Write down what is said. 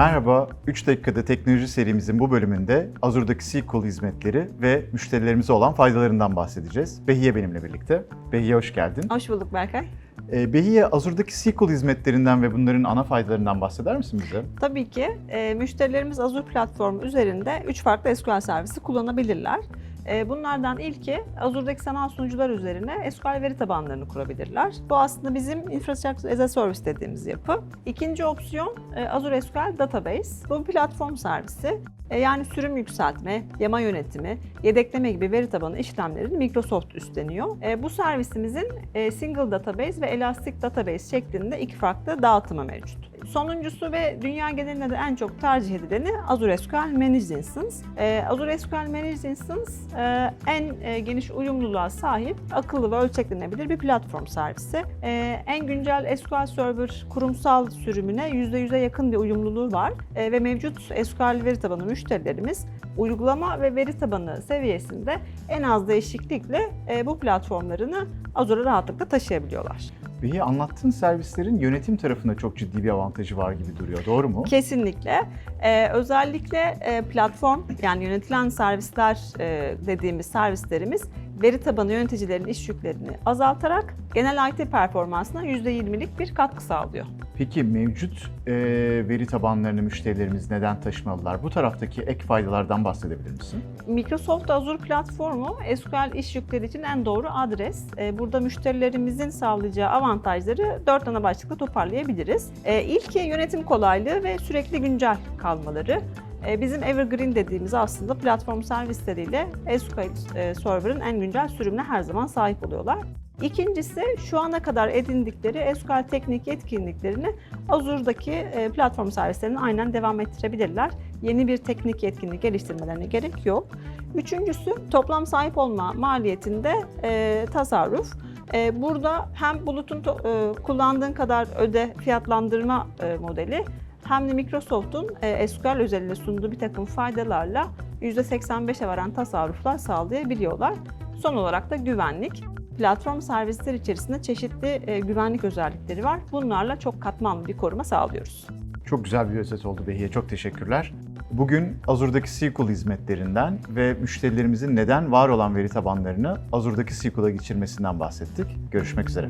Merhaba, 3 dakikada teknoloji serimizin bu bölümünde Azure'daki SQL hizmetleri ve müşterilerimize olan faydalarından bahsedeceğiz. Behiye benimle birlikte. Behiye hoş geldin. Hoş bulduk Berkay. Ee, Behiye, Azure'daki SQL hizmetlerinden ve bunların ana faydalarından bahseder misin bize? Tabii ki e, müşterilerimiz Azure platformu üzerinde 3 farklı SQL servisi kullanabilirler. E, bunlardan ilki Azure'daki sanal sunucular üzerine SQL veri tabanlarını kurabilirler. Bu aslında bizim Infrastructure as a Service dediğimiz yapı. İkinci opsiyon e, Azure SQL Database. Bu bir platform servisi. E, yani sürüm yükseltme, yama yönetimi, yedekleme gibi veri tabanı işlemlerini Microsoft üstleniyor. E, bu servisimizin Single Database ve Elastic Database şeklinde iki farklı dağıtımı mevcut. Sonuncusu ve dünya genelinde de en çok tercih edileni Azure SQL Managed Instance. Ee, Azure SQL Managed Instance en e, geniş uyumluluğa sahip, akıllı ve ölçeklenebilir bir platform servisi. Ee, en güncel SQL Server kurumsal sürümüne %100'e yakın bir uyumluluğu var Ee, ve mevcut SQL veri tabanı müşterilerimiz uygulama ve veri tabanı seviyesinde en az değişiklikle e, bu platformlarını Azure'a rahatlıkla taşıyabiliyorlar. Behiye, anlattığın servislerin yönetim tarafında çok ciddi bir avantajı var gibi duruyor, doğru mu? Kesinlikle. Ee, özellikle e, platform yani yönetilen servisler e, dediğimiz servislerimiz veri tabanı yöneticilerin iş yüklerini azaltarak genel IT performansına %20'lik bir katkı sağlıyor. Peki mevcut e, veri tabanlarını müşterilerimiz neden taşımalılar? Bu taraftaki ek faydalardan bahsedebilir misin? Microsoft Azure platformu SQL iş yükleri için en doğru adres. Ee, Burada müşterilerimizin sağlayacağı avantajları dört ana başlıkla toparlayabiliriz. Ee, İlki yönetim kolaylığı ve sürekli güncel kalmaları. Ee, Bizim Evergreen dediğimiz aslında platform servisleriyle SQL e, Server'ın en güncel sürümüne her zaman sahip oluyorlar. İkincisi şu ana kadar edindikleri SQL teknik yetkinliklerini Azure'daki e, platform servislerine aynen devam ettirebilirler. Yeni bir teknik yetkinlik geliştirmelerine gerek yok. Üçüncüsü toplam sahip olma maliyetinde e, tasarruf. E, burada hem bulutun e, kullandığın kadar öde fiyatlandırma e, modeli hem de Microsoft'un e, SQL özelinde sunduğu bir takım faydalarla %85'e varan tasarruflar sağlayabiliyorlar. Son olarak da güvenlik. Platform servisler içerisinde çeşitli e, güvenlik özellikleri var. Bunlarla çok katmanlı bir koruma sağlıyoruz. Çok güzel bir özet oldu Behiye, çok teşekkürler. Bugün Azure'daki SQL hizmetlerinden ve müşterilerimizin neden var olan veri tabanlarını Azure'daki SQL'a geçirmesinden bahsettik. Görüşmek üzere.